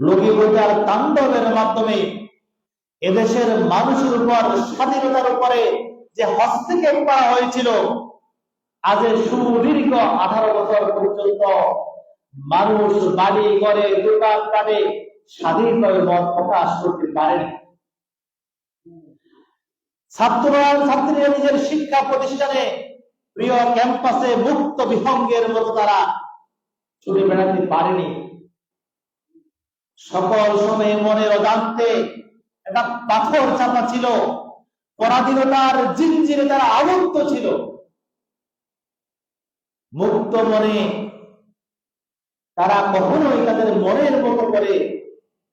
লগিবতার তাণ্ডবের মাধ্যমে এদেশের মানুষের উপর, স্বাধীনতার উপরে যে হস্তক্ষেপ করা হয়েছিল, আজ সুদীর্ঘ আঠারো বছর পর্যন্ত মানুষ বাড়ি করে দোকান পাটে স্বাধীনভাবে মত প্রকাশ করতে পারেন। ছাত্ররা, ছাত্রীরা নিজের শিক্ষা প্রতিষ্ঠানে প্রিয় ক্যাম্পাসে মুক্ত বিহঙ্গের মতো তারা ছুটে বেড়াতে পারেনি। সকল সময়ে মনের অজান্তে একটা পাথর চাপা ছিল। পরাধীনতার জিনজিরে তারা আবদ্ধ ছিল। মুক্ত মনে তারা কখনোই তাদের মনের মতো করে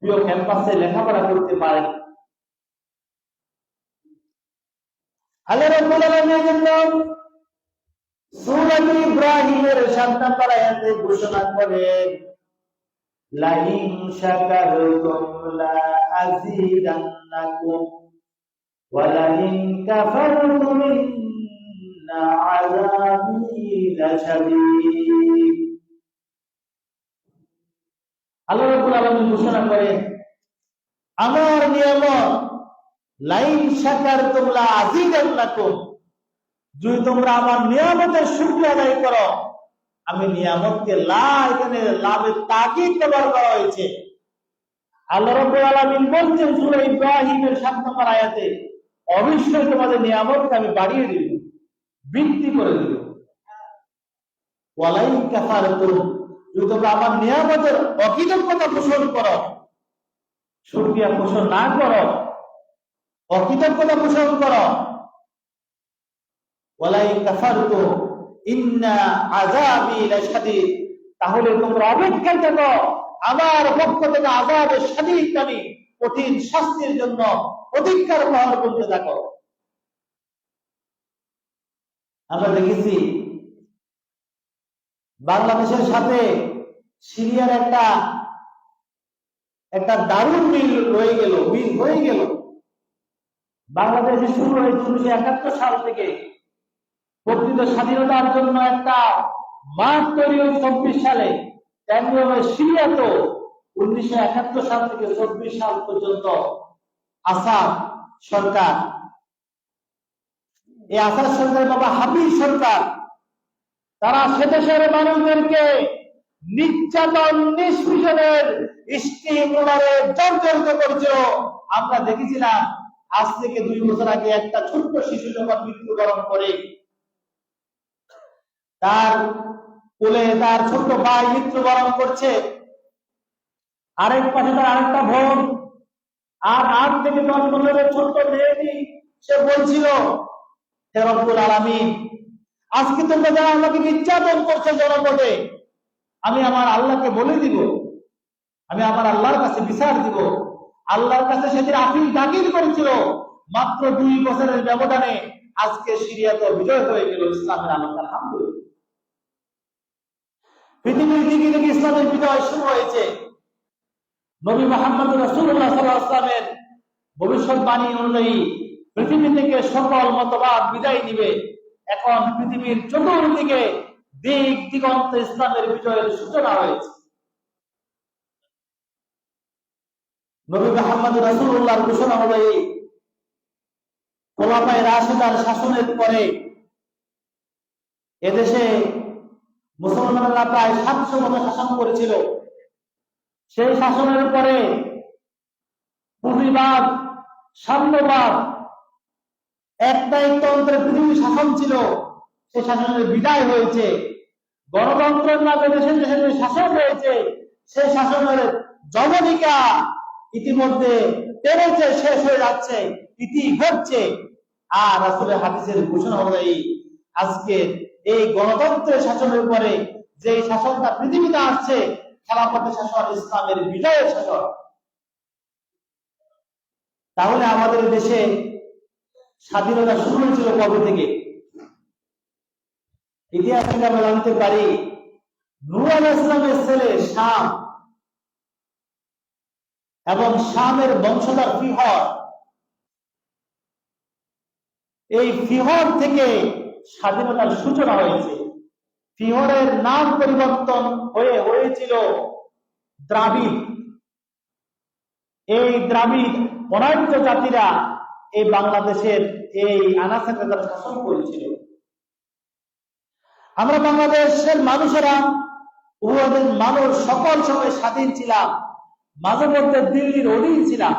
প্রিয় ক্যাম্পাসে লেখাপড়া করতে পারেনি আল্লাহ ইব্রাহিমের সন্তান তারা এতে ঘোষণা করেন লা আযীদান্নাকুম ওয়া লাইন কাফারতুম ইন্না আযাবি লাশাদীদ আল্লাহ রাব্বুল আলামিন ঘোষণা করেন, আমার নিয়ামত, লাইন শাকার তোমরা আজিদান্নাকুম যদি তোমরা আমার নিয়ামতের শুকরিয়া আদায় করো আমি নিয়ামতকে লা এখানে লাভের তাকিদ ব্যবহার করা হয়েছে। আল্লাহ রাব্বুল আলামিন বলছেন সূরা ইব্রাহিমের 7 নম্বর আয়াতে, অবশ্যই তোমাদের নিয়ামতকে আমি বাড়িয়ে দিব, বৃদ্ধি করে দিব। ওয়ালাই কাফারতুম, যদি তোমরা আমার নিয়ামতের অকৃতজ্ঞতা পোষণ করো শুকরিয়া পোষণ না করো, অকৃতজ্ঞতা পোষণ করো ওয়ালাই কাফারতু ইন্না আযাবি লাশাদীদ তাহলে তোমরা অপেক্ষায় থাকো আমার পক্ষ থেকে আযাবের শাদীদ আমি কঠিন শাস্তির জন্য অধিকার গ্রহণ করতে থাকো। আমরা দেখেছি বাংলাদেশের সাথে সিরিয়ার একটা একটা দারুণ মিল রয়ে গেল, মিল হয়ে গেল। বাংলাদেশে শুরু হয়েছে উনিশশো একাত্তর সাল থেকে। প্রকৃত স্বাধীনতার জন্য একটা মাঠ তৈরি হয়েছে চব্বিশ সালে। তেমনি সিরিয়া তো উনিশশো একাত্তর সাল থেকে চব্বিশ সাল পর্যন্ত সরকার। এই সরকার বাবা হাবিব সরকার। তারা সেদেশের মানুষদেরকে নির্যাতন নিষ্পীষণের স্টিমুলারে জর্জরিত করছিল। আমরা দেখেছিলাম, আজ থেকে দুই বছর আগে একটা ছোট্ট শিশু যখন মৃত্যুবরণ করে তার কোলে তার ছোট ভাই মৃত্যু মৃত্যুবরণ করছে। আরেক পাশে তার আরেকটা বোন। আর আট থেকে দশ বছরের ছোট্ট মেয়েটি, সে বলছিল, হে আলামিন, আজকে তোমরা যারা আমাকে নির্যাতন করছে জনপদে, আমি আমার আল্লাহকে বলে দিব, আমি আমার আল্লাহর কাছে বিচার দিব। আল্লাহর কাছে সেদিন আপিল দাখিল করেছিল। মাত্র দুই বছরের ব্যবধানে আজকে সিরিয়াতে বিজয় হয়ে গেল ইসলামের আলম আলহামদুলিল্লাহ। পৃথিবীর দিকে থেকে ইসলামের বিজয় শুরু হয়েছে। নবী মোহাম্মদ রসুল্লাহ সাল্লাহ ইসলামের ভবিষ্যৎবাণী অনুযায়ী পৃথিবী থেকে সকল মতবাদ বিদায় নিবে। এখন পৃথিবীর চতুর্দিকে দিক দিগন্ত ইসলামের বিজয়ের সূচনা হয়েছে। নবী মোহাম্মদ রাসূলুল্লাহর ঘোষণা অনুযায়ী খোলাফায়ে রাশিদার শাসনের পরে এদেশে মুসলমানরা প্রায় সাতশো বছর শাসন করেছিল। সেই শাসনের পরে পুঁজিবাদ সাম্যবাদ একটাই তন্ত্রের পৃথিবী শাসন ছিল। সে শাসনের বিদায় হয়েছে। গণতন্ত্রের মাঝে দেশে দেশে যে শাসন রয়েছে, সেই শাসনের জবনিকা ইতিমধ্যে পেরেছে, শেষ হয়ে যাচ্ছে, ইতি ঘটছে। আর আসলে হাদিসের ঘোষণা অনুযায়ী আজকে এই গণতন্ত্রের শাসনের উপরে যে শাসনটা পৃথিবীতে আসছে, খেলাফতের শাসন, ইসলামের বিজয়ের শাসন। তাহলে আমাদের দেশে স্বাধীনতা শুরু হয়েছিল কবে থেকে? ইতিহাস থেকে আমরা জানতে পারি নূর আলাহ ইসলামের ছেলে শাম এবং শামের বংশধর ফিহর। এই ফিহর থেকে স্বাধীনতার সূচনা হয়েছে। ফিহরের নাম পরিবর্তন হয়ে হয়েছিল দ্রাবিড়। এই দ্রাবিড় বনাঢ্য জাতিরা এই বাংলাদেশের এই আনাসাকে তারা শাসন করেছিল। আমরা বাংলাদেশের মানুষেরা উহাদের মানুষ সকল সময় স্বাধীন ছিলাম, মাঝে মধ্যে দিল্লির অধীন ছিলাম।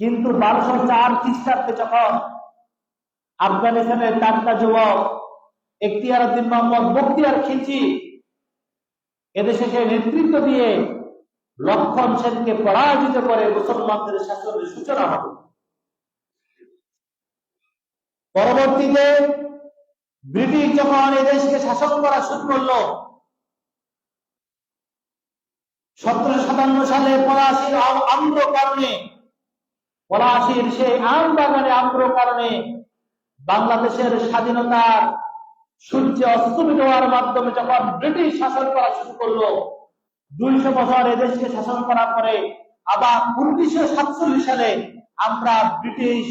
কিন্তু বারোশো চার খ্রিস্টাব্দে যখন আফগানিস্তানের টাটকা যুবক এখতিয়ার উদ্দিন মোহাম্মদ বখতিয়ার খিলজি, এদেশে সে নেতৃত্ব দিয়ে লক্ষণ সেনকে পরাজিত করে মুসলমানদের শাসনের সূচনা হবে। পরবর্তীতে ব্রিটিশ যখন এদেশকে শাসন করা শুরু করল, সতেরোশো সাতান্ন সালে পলাশির আম্র কারণে, পলাশির সেই আম বাগানে আম্র কারণে বাংলাদেশের স্বাধীনতার সূর্য অস্তমিত হওয়ার মাধ্যমে যখন ব্রিটিশ শাসন করা শুরু করল, দুইশো বছর এদেশকে শাসন করার পরে আবার উনিশশো সাতচল্লিশ সালে আমরা ব্রিটিশ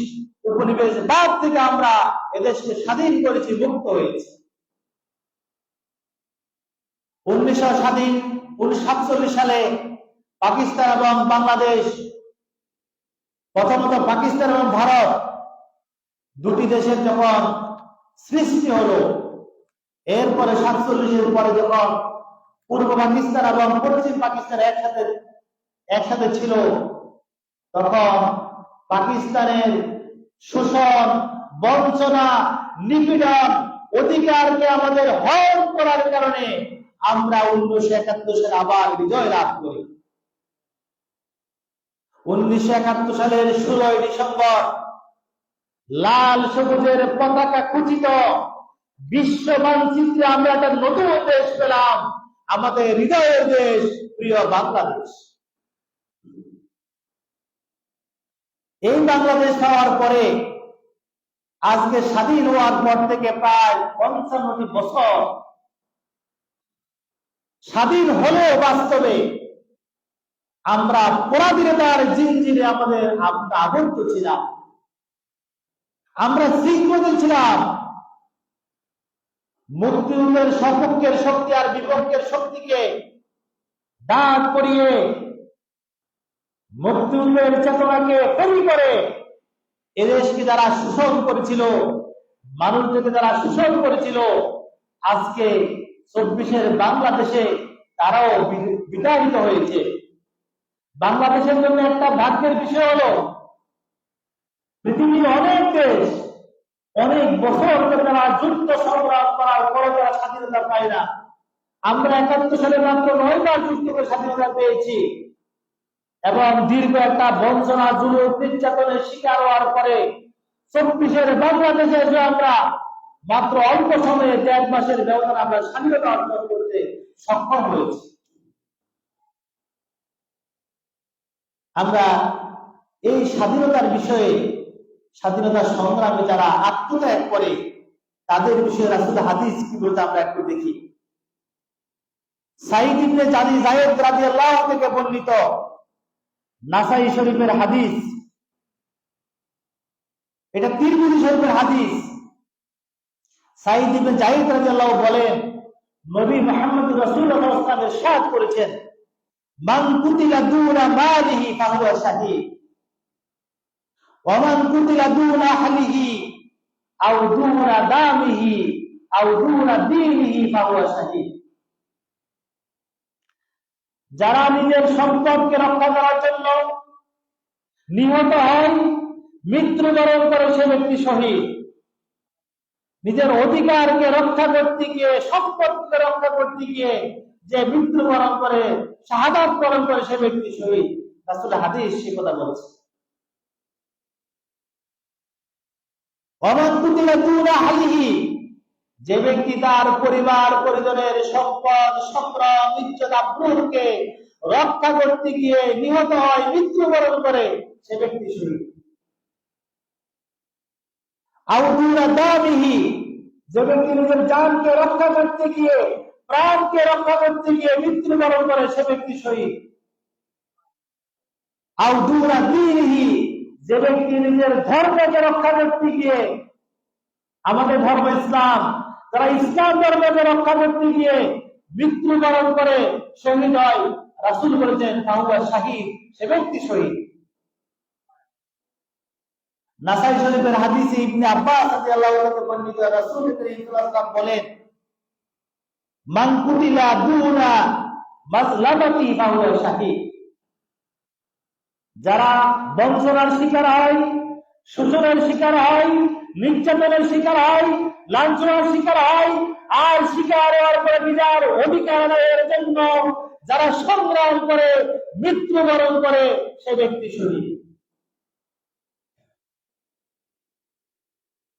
উপনিবেশ বাদ থেকে আমরা এদেশকে স্বাধীন করেছি, মুক্ত হয়েছি। উনিশশো স্বাধীন, উনিশশো সাতচল্লিশ সালে পাকিস্তান এবং বাংলাদেশ, প্রথমত পাকিস্তান এবং ভারত দুটি দেশের যখন সৃষ্টি হলো, এরপরে সাতচল্লিশের পরে যখন পূর্ব পাকিস্তান এবং পশ্চিম পাকিস্তান একসাথে একসাথে ছিল, তখন পাকিস্তানের শোষণ, বঞ্চনা, নিপীড়ন অধিকারকে আমাদের হরণ করার কারণে আমরা উনিশশো একাত্তর সালে আবার বিজয় লাভ করি। উনিশশো একাত্তর সালের ষোলোই ডিসেম্বর লাল সবুজের পতাকা খুচিত বিশ্ব মানচিত্রে আমরা একটা নতুন দেশ পেলাম, আমাদের হৃদয়ের দেশ, প্রিয় বাংলাদেশ। এই বাংলাদেশ হওয়ার পরে আজকে স্বাধীন হওয়ার পর থেকে প্রায় পঞ্চান্নটি বছর স্বাধীন হলেও বাস্তবে আমরা পরাধীনতার জিনজিরে আমাদের আবদ্ধ ছিলাম। আমরা শৃঙ্খল ছিলাম। মুক্তিযুদ্ধের সপক্ষের শক্তি আর বিপক্ষের শক্তিকে দাঁড় করিয়ে মুক্তিযুদ্ধের চেতনাকে তৈরি করে এদেশকে যারা শোষণ করেছিল, মানুষদেরকে যারা শোষণ করেছিল, আজকে চব্বিশের বাংলাদেশে তারাও বিতাড়িত হয়েছে। বাংলাদেশের জন্য একটা ভাগ্যের বিষয় হলো পৃথিবীর অনেক দেশ, অনেক বছর তারা যুদ্ধ সংগ্রাম করার পরে তারা স্বাধীনতা পায় না। আমরা একাত্তর সালে মাত্র নয় মাস যুদ্ধ করে স্বাধীনতা পেয়েছি। এবং দীর্ঘ একটা বঞ্চনা, জুলুম, নির্যাতনের শিকার হওয়ার পরে চব্বিশের বাংলাদেশে যে আমরা মাত্র অল্প সময়ে দেড় মাসের ব্যবধান আমরা স্বাধীনতা অর্জন করতে সক্ষম হয়েছি। আমরা এই স্বাধীনতার বিষয়ে স্বাধীনতা সংগ্রামে যারা আত্মত্যাগ করে, তাদের বিষয়ে রাসুল হাদিস কি বলতে আমরা একটু দেখি। সাইদ ইবনে জানি জায়েদ রাদিয়াল্লাহু থেকে বর্ণিত নাসাই শরীফের হাদিস। এটা তিরমিজি শরীফের হাদিস। সাইদ ইবনে জায়েদ রাদিয়াল্লাহু বলেন, নবী মুহাম্মদ রাসূলুল্লাহ সাল্লাল্লাহু আলাইহি ওয়াসাল্লাম করেছেন, মান কুতিলা দুরা মালিহি ফাহুয়া শাহীদ। ওয়া মান কুতিলা দুনা আহলিহি আও দুনা দামিহি আও দুনা দীনিহি ফাহুয়া শাহীদ যারা নিজের সম্পদকে রক্ষা করার জন্য নিহত হয়, মৃত্যুবরণ করে সে ব্যক্তি শহীদ। নিজের অধিকারকে রক্ষা করতে গিয়ে, সম্পদকে রক্ষা করতে গিয়ে যে মৃত্যুবরণ করে, শাহাদাত বরণ করে সে ব্যক্তি শহীদ। রাসুল হাদিস সে কথা বলছে। যে ব্যক্তি তার পরিবার পরিজনের সম্পদ, সংগ্রাম, ইজ্জত, আব্রুহকে রক্ষা করতে গিয়ে নিহত হয়, মৃত্যুবরণ করে, সে ব্যক্তি শহীদ। যে ব্যক্তি নিজের জানকে রক্ষা করতে গিয়ে, প্রাণকে রক্ষা করতে গিয়ে মৃত্যুবরণ করে, সে ব্যক্তি শহীদ। আউদুরা দিনহি যে ব্যক্তি নিজের ধর্মকে রক্ষা করতে গিয়ে, আমাদের ধর্ম ইসলাম, যারা ইসলাম ধর্মকে রক্ষা করতে গিয়ে মৃত্যুবরণ করে শহীদ হয়, রাসূল বলেছেন, ফাহুয়া শাহিদ সে ব্যক্তি শহীদ। নাসাই শরীফের হাদিসে ইবনে আব্বাস রাদিয়াল্লাহু তাআলা বর্ণিত, রাসূল করিম বলেন, মান কুতিলা দুনা মাজলামাতি ফাহুয়া শাহিদ যারা বঞ্চনার শিকার হয়, শোষণের শিকার হয়, নির্যাতনের শিকার হয়, লাঞ্ছনার শিকার হয়, আর শিকার হওয়ার পরে নিজের অধিকার জন্য যারা সংগ্রাম করে, মৃত্যুবরণ করে, সে ব্যক্তি শরীর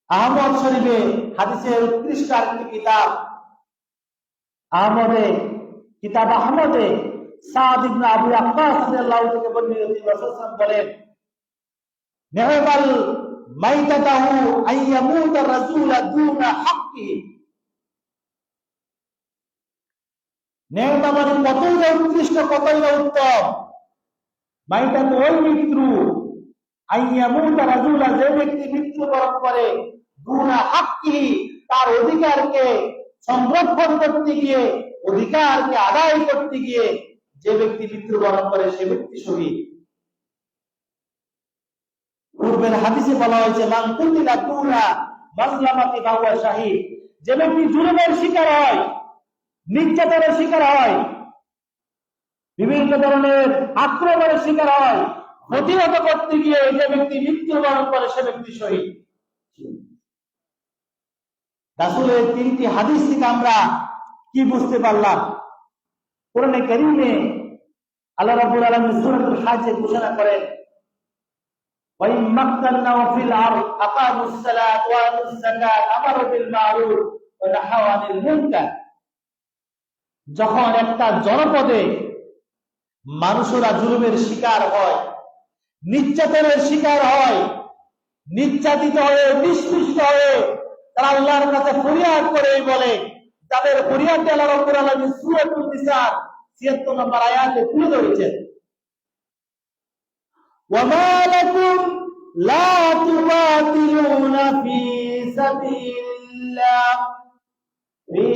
আহমদ শরীফে হাদিসের উৎকৃষ্ট আরেকটি কিতাব, আহমদে কিতাব আহমদে সাদ ইবনে আবু আব্বাস রাদিয়াল্লাহু থেকে বর্ণিত রাসূল বলেন নিহমাল মাইতাতাহু আইয়ামুত না উৎকৃষ্ট তার অধিকারকে সংরক্ষণ করতে গিয়ে, অধিকারকে আদায় করতে গিয়ে যে ব্যক্তি মৃত্যু মৃত্যুবরণ করে, সে ব্যক্তি শহীদ। পূর্বের হাদিসে বলা হয়েছে, মান কুতিলা দুনা মাজলামাতি ফাহুয়া শাহিদ। যে ব্যক্তি জুলুমের শিকার হয়, নির্যাতনের শিকার হয়, বিভিন্ন ধরনের আক্রমণের শিকার হয়, প্রতিহত করতে গিয়ে যে ব্যক্তি মৃত্যু মৃত্যুবরণ করে, সে ব্যক্তি শহীদ। রাসূলের তিনটি হাদিস থেকে আমরা কি বুঝতে পারলাম? কোরআনে কারিমে আল্লাহ রাব্বুল আলামিন সূরাতুল হাজ্জে ঘোষণা করেন ওয়াই মাক্কান্নাহু ফিল আরদ আকামুস সালাত ওয়া আতুস যাকাত আমারু বিল মা'রুফ ওয়া নাহাউ আনিল মুনকার। যখন একটা জনপদে মানুষরা জুলুমের শিকার হয়, নির্যাতনের শিকার হয়, নির্যাতিত হয়ে, নিষ্পৃষ্ট হয়ে তারা আল্লাহর কাছে ফরিয়াদ করে বলে তাদের ফরিয়াদ আল্লাহ রব্বুল আলামিন সূরাতুল নিসা 76 নম্বর আয়াতে তুলে ধরেছেন وما لكم لا تقاتلون في سبيل الله في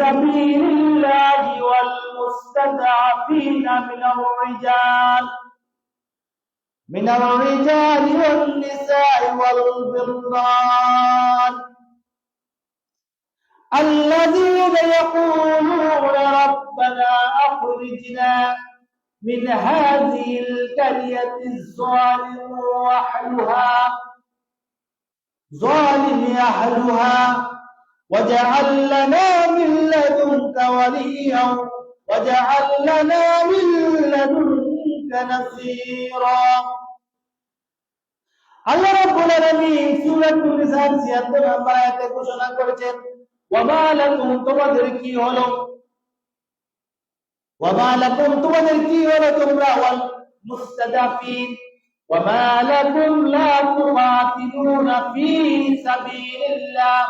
سبيل الله والمستضعفين من الرجال من الرجال والنساء والبلدان الذين يقولون ربنا أخرجنا من هذه القرية الظالم أهلها ظالم أهلها واجعل لنا من لدنك وليا واجعل لنا من لدنك نصيرا আল্লাহ রাব্বুল আলামিন সূরাতুল নিসা 76 নম্বর আয়াতে ঘোষণা করেছেন ওয়াবালাকুম তোমাদের কি হলো? ওয়াবালাকুম তোমাদের কি হলো তোমরা? ওয়াল মুস্তাদাফিন ওয়াবালাকুম লা ফি সাবিলিল্লাহ।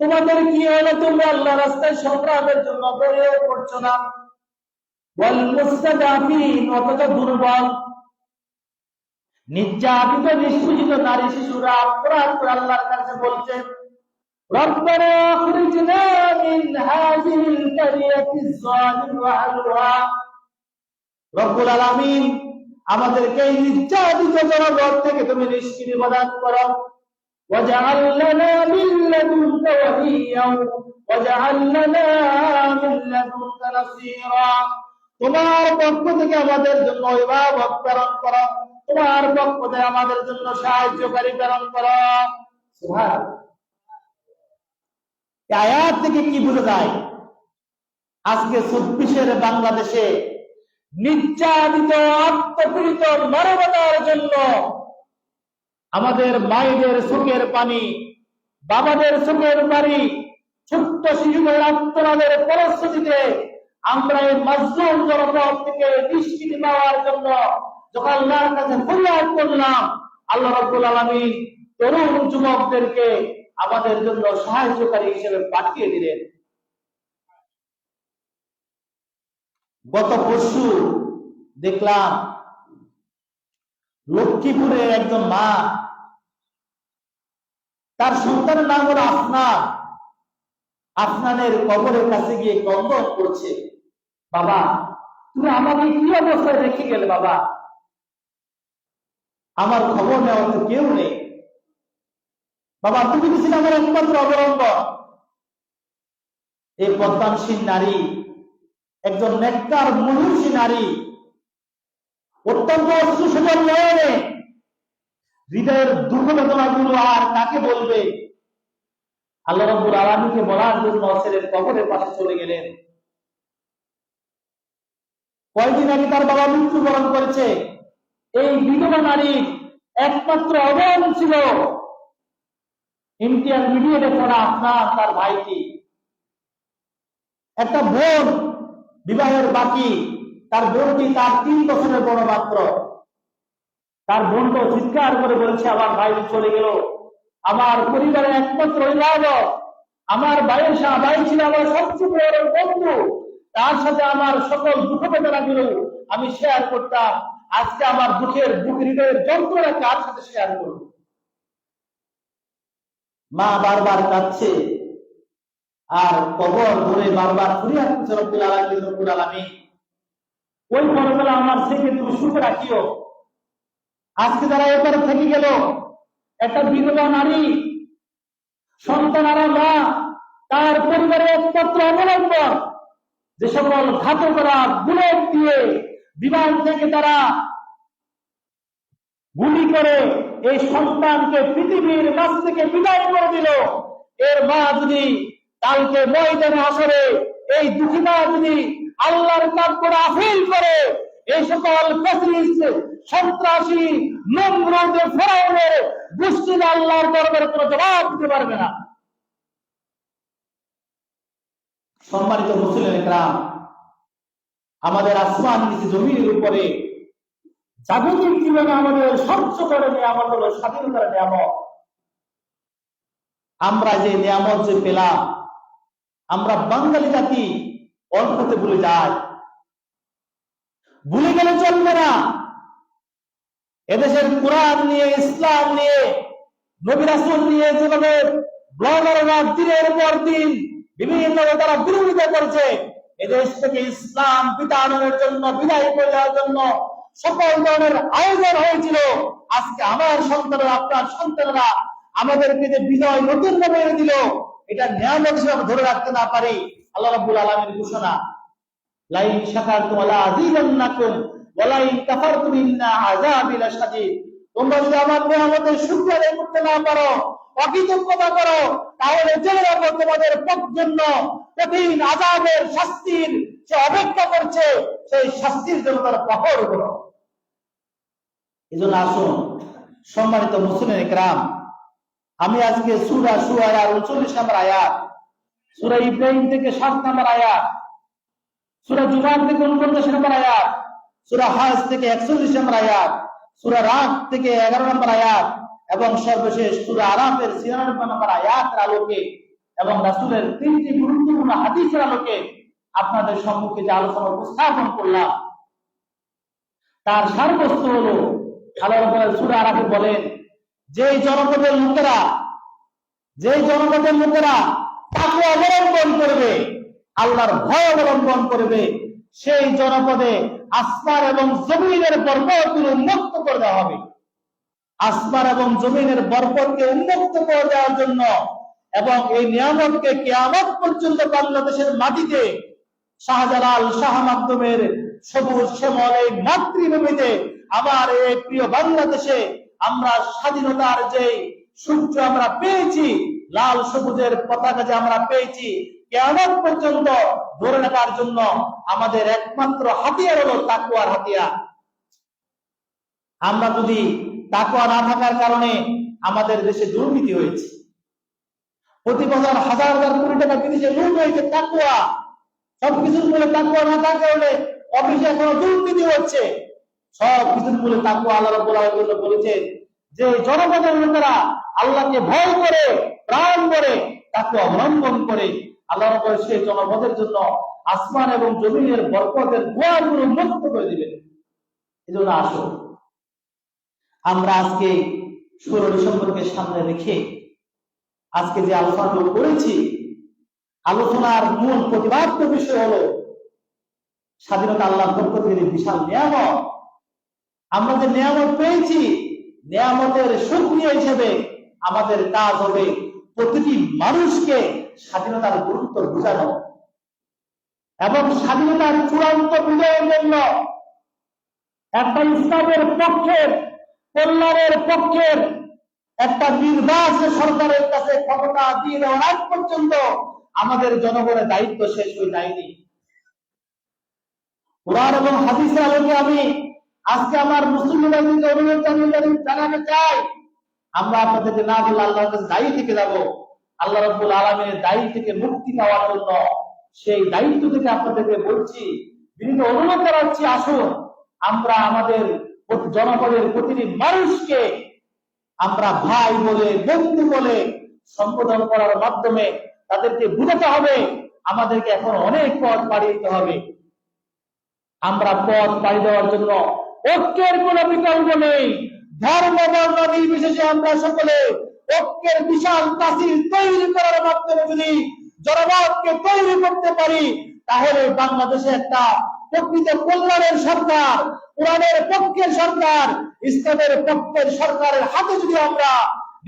তোমাদের কি হলো তোমরা? আল্লাহ রাস্তায় সংগ্রামের জন্য বেরিয়ে পড়ছো না। ওয়াল মুস্তাদাফিন অথচ দুর্বল। নির্যাতিত, নিষ্পুজিত নারী শিশুরা অপরাধ করে আল্লাহর কাছে বলছে ربنا اخرجنا من هذه القرية الظالم أهلها রব্বুল আলামিন আমাদেরকে এই নির্যাতিত জনগণ থেকে তুমি নিষ্কৃতি প্রদান করো واجعل لنا من لدنك وليا واجعل لنا من لدنك نصيرا তোমার পক্ষ থেকে আমাদের জন্য অভিভাবক প্রেরণ করো তোমার পক্ষ থেকে আমাদের জন্য সাহায্যকারী প্রেরণ করো সুবহানাল্লাহ আয়াত থেকে কি বোঝা যায়? আজকে চব্বিশের বাংলাদেশে নির্যাতিত, আত্মপীড়িত মানবতার জন্য আমাদের মায়েদের চোখের পানি, বাবাদের চোখের পানি, ছোট্ট শিশুদের আত্মনাদের পরিস্থিতিতে আমরা এই মাজলুম জনপদ থেকে নিষ্কৃতি পাওয়ার জন্য যখন আল্লাহর কাছে ফরিয়াদ করলাম, আল্লাহ রব্বুল আলামিন তরুণ যুবকদেরকে আমাদের জন্য সাহায্যকারী হিসেবে পাঠিয়ে দিলেন। গত পরশু দেখলাম লক্ষ্মীপুরের একজন মা, তার সন্তানের নাম হলো আফনান। আফনানের কবরের কাছে গিয়ে কন্দন করছে, বাবা, তুমি আমাকে কি অবস্থায় রেখে গেলে বাবা? আমার খবর নেওয়ার তো কেউ নেই। বাবা তুমি তো ছিলে আমার একমাত্র অবলম্বন এই পদ্মানসীন নারী, একজন নেককার মনুষী নারী, অত্যন্ত সুসবল নয়নে হৃদয়ের বেদনা গুলো আর কাকে বলবে? আল্লাহ রব্বুল আলমীকে বলার জন্য ছেলের কবরের পাশে চলে গেলেন। কয়েকদিন আগে তার বাবা মৃত্যুবরণ করেছে। এই বিধবা নারীর একমাত্র অবয়ন ছিল ইন্টারমিডিয়েটে পড়া আপনার, তার ভাইটি। একটা বোন বিবাহের বাকি, তার বোনটি তার তিন বছরের বড় মাত্র তার বোন তো চিৎকার করে বলেছে, আমার ভাই চলে গেল। আমার পরিবারের একমাত্র অভিভাবক, আমার ভাইয়ের ভাই ছিল আমার সবচেয়ে বড় বন্ধু। তার সাথে আমার সকল দুঃখ বেদনা গুলো আমি শেয়ার করতাম। আজকে আমার দুঃখের বুক হৃদয়ের যন্ত্রণা কার সাথে শেয়ার করব? মা বারবার কাঁদছে। আর কবর ধরে বারবার ফরিয়াদ করছে রব্বুল আলামিন রব্বুল আলামিন। ওই পরবেলা আমার থেকে তুমি রাখিও। আজকে যারা এবারে থেকে গেল, একটা বিধবা নারী, সন্তান সন্তানারা মা, তার পরিবারের একমাত্র অবলম্বন, যে সকল ঘাতকরা বুলেট দিয়ে বিমান থেকে তারা গুলি করে এই সন্তানকে পৃথিবীর কাছ থেকে বিদায় করে দিল। এর মা যদি কালকে ময়দানে আসরে এই দুঃখী মা যদি আল্লাহর কাজ করে আফিল করে এই সকল সন্ত্রাসী, নম্রদের ফেরাউনের গোষ্ঠীর আল্লাহর দরবারে কোনো জবাব দিতে পারবে না। সম্মানিত মুসলিম আমাদের আসমান নিচে জমির উপরে জাগতিক জীবনে আমাদের সবচেয়ে বড় নিয়ামত হলো স্বাধীনতার নিয়ামত। আমরা যে নিয়ামত যে পেলাম, আমরা বাঙালি জাতি অল্পতে ভুলে যাই। ভুলে গেলে চলবে না। এদেশের কোরআন নিয়ে, ইসলাম নিয়ে, নবী রাসূল নিয়ে যেভাবে ব্লগাররা দিনের পর দিন বিভিন্ন তারা বিরোধিতা করছে, এদেশ থেকে ইসলাম বিতাড়নের জন্য, বিদায় করে দেওয়ার জন্য সকল ধরনের আয়োজন হয়েছিল। আজকে আমার সন্তানরা, আপনার সন্তানরা আমাদেরকে যে বিজয় নতুন ভাবে দিল। এটা নিয়ামত হিসেবে ধরে রাখতে না পারি। আল্লাহ রাব্বুল আলামিনের ঘোষণা, লাইন শাকারতুম লা আযীদান্নাকুম ওয়া লাইন কাফারতুম ইন্না আযাবি লাশাদীদ। তোমরা যদি আমার নিয়ামতের শুকর আদায় করতে না পারো, অকৃতজ্ঞতা করো, তাহলে জেনে রাখো তোমাদের জন্য কঠিন আযাবের শাস্তির যে অপেক্ষা করছে, সেই শাস্তির জন্য তারা প্রহর করো এজন্য আসুন। সম্মানিত মুসলিম একরাম আমি আজকে সুরা সুয়ার উনচল্লিশ নম্বর আয়াত, সুরা ইব্রাহিম থেকে সাত নম্বর আয়াত, সুরা জুমার থেকে উনপঞ্চাশ নম্বর আয়াত, সুরা হাজ থেকে একচল্লিশ নম্বর আয়াত, সুরা রাত থেকে এগারো নম্বর আয়াত এবং সর্বশেষ সুরা আরাফের ছিয়ানব্বই নম্বর আয়াতের আলোকে এবং রাসুলের তিনটি গুরুত্বপূর্ণ হাদিসের আলোকে আপনাদের সম্মুখে যে আলোচনা উপস্থাপন করলাম, তার সারবস্তু হলো আল্লাহ সুরা আরাফে বলেন যে জনপদের লোকেরা যে জনপদের লোকেরা তাকে অবলম্বন করবে, আল্লাহর ভয় অবলম্বন করবে, সেই জনপদে আসমান এবং জমিনের বরকতগুলো উন্মুক্ত করে দেওয়া হবে। আসমান এবং জমিনের বরকতকে উন্মুক্ত করে দেওয়ার জন্য এবং এই নিয়ামতকে কেয়ামত পর্যন্ত বাংলাদেশের মাটিতে শাহজালাল শাহ মাধ্যমের সবুজ শ্যামল এই মাতৃভূমিতে আমার এই প্রিয় বাংলাদেশে আমরা স্বাধীনতার যে সূর্য আমরা পেয়েছি, লাল সবুজের পতাকা যে আমরা পেয়েছি কেমন পর্যন্ত ধরে রাখার জন্য আমাদের একমাত্র হাতিয়ার হলো তাকুয়ার হাতিয়ার। আমরা যদি তাকুয়া না থাকার কারণে আমাদের দেশে দুর্নীতি হয়েছে। প্রতি বছর হাজার হাজার কোটি টাকা বিদেশে লুট হয়েছে তাকুয়া সবকিছুর মূলে তাকুয়া না থাকা হলে অফিসে এখনও দুর্নীতি হচ্ছে। সব কিছুর মূলে তাকুয়া আল্লাহ রাব্বুল আলামিন বলেছে যে জনপদের লোকেরা আল্লাহকে ভয় করে, প্রাণ করে, তাকে অবলম্বন করে, আল্লাহ রাব্বুল সেই জনপদের জন্য আসমান এবং জমিনের বরকতের দোয়াগুলো মুক্ত করে দিবেন। এই জন্য আসো। আমরা আজকে ষোলো ডিসেম্বরকে সামনে রেখে আজকে যে আলোচনাগুলো করেছি, আলোচনার মূল প্রতিবাদ্য বিষয় হলো স্বাধীনতা আল্লাহ পক্ষ বিশাল নিয়ামত আমরা যে নিয়ামত পেয়েছি, নিয়ামতের সুক্রিয়া হিসেবে আমাদের কাজ হবে প্রতিটি মানুষকে স্বাধীনতার গুরুত্ব বোঝানো এবং স্বাধীনতার চূড়ান্ত বিজয়ের জন্য একটা ইসলামের পক্ষের, কল্যাণের পক্ষের, একটা নির্বাচন সরকারের কাছে ক্ষমতা দিয়ে দেওয়ার আগ পর্যন্ত আমাদের জনগণের দায়িত্ব শেষ হয়ে যায়নি। কোরআন এবং হাদিসের আলোকে আমি আজকে আমার মুসলিম অনুরোধ জানিয়ে জানাতে চাই, আমরা আপনাদেরকে না বলে আল্লাহর কাছে দায়ী থেকে যাব। আল্লাহ রব্বুল আলমের দায়ী থেকে মুক্তি পাওয়ার জন্য সেই দায়িত্ব থেকে আপনাদেরকে বলছি বিভিন্ন অনুরোধ করাচ্ছি আসুন, আমরা আমাদের জনপদের প্রতিটি মানুষকে আমরা ভাই বলে, বন্ধু বলে সম্বোধন করার মাধ্যমে তাদেরকে বুঝাতে হবে, আমাদেরকে এখন অনেক পথ পাড়িয়ে দিতে হবে। আমরা পথ পাড়ি দেওয়ার জন্য ঐক্যের কোন বিকল্প নেই। ধর্ম, বর্ণ, নির্বিশেষে আমরা সকলে ঐক্যের বিশাল তাসিল তৈরি করার মাধ্যমে যদি জনমতকে তৈরি করতে পারি, তাহলে বাংলাদেশে একটা প্রকৃত কল্যাণের সরকার, কোরআনের পক্ষের সরকার, ইসলামের পক্ষের সরকারের হাতে যদি আমরা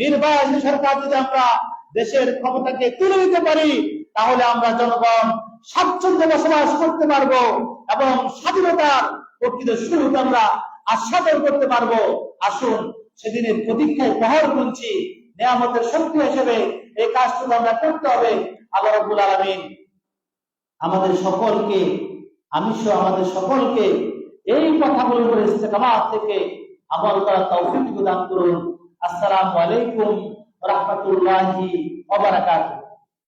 নির্বাচনী সরকার যদি আমরা দেশের ক্ষমতাকে তুলে দিতে পারি, তাহলে আমরা জনগণ স্বাচ্ছন্দ্যে বসবাস করতে পারব এবং স্বাধীনতার প্রকৃত সুখ আমরা আস্বাদন করতে পারব। আসুন, সেদিনের প্রতীক্ষায় প্রহর গুনছি। নিয়ামতের শক্তি হিসেবে এই কাজটুকু আমরা করতে হবে। আল্লাহ রব্বুল আলমিন আমাদের সকলকে, আমি সহ আমাদের সকলকে এই কথাগুলোর উপরে ইস্তেকামাত থেকে আমল করার তৌফিক দান করুন। আসসালামু আলাইকুম রহমতুল্লাহি ওয়া বারাকাতুহু।